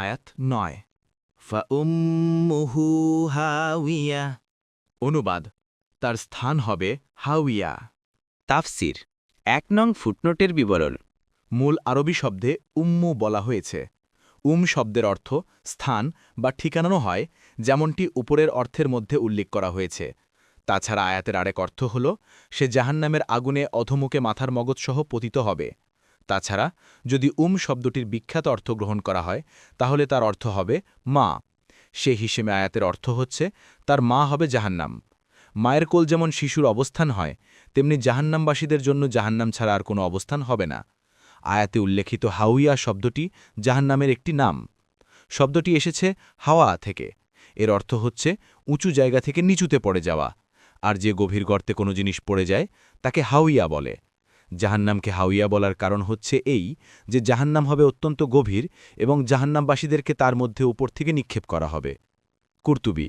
আয়াত নয়। হাউইয়া অনুবাদ, তার স্থান হবে হাউইয়া তাফসির, এক নং ফুটনোটের বিবরণ। মূল আরবি শব্দে উম্মু বলা হয়েছে। উম শব্দের অর্থ স্থান বা ঠিকানানো হয়, যেমনটি উপরের অর্থের মধ্যে উল্লেখ করা হয়েছে। তাছাড়া আয়াতের আরেক অর্থ হল, সে জাহান্নামের আগুনে অধমুকে মাথার মগজসহ পতিত হবে। তাছাড়া, যদি উম শব্দটির বিখ্যাত অর্থ গ্রহণ করা হয়, তাহলে তার অর্থ হবে মা। সে হিসেবে আয়াতের অর্থ হচ্ছে, তার মা হবে জাহান্নাম। মায়ের কোল যেমন শিশুর অবস্থান হয়, তেমনি জাহান্নামবাসীদের জন্য জাহান্নাম ছাড়া আর কোনো অবস্থান হবে না। আয়াতে উল্লেখিত হাউইয়া শব্দটি জাহান্নামের একটি নাম। শব্দটি এসেছে হাওয়া থেকে। এর অর্থ হচ্ছে, উঁচু জায়গা থেকে নিচুতে পড়ে যাওয়া। আর যে গভীর গর্তে কোনো জিনিস পড়ে যায়, তাকে হাউইয়া বলে। জাহান্নামকে হাউইয়া বলার কারণ হচ্ছে এই যে জাহান্নাম হবে অত্যন্ত গভীর এবং জাহান্নামবাসীদেরকে তার মধ্যে উপর থেকে নিক্ষেপ করা হবে। কুর্তুবি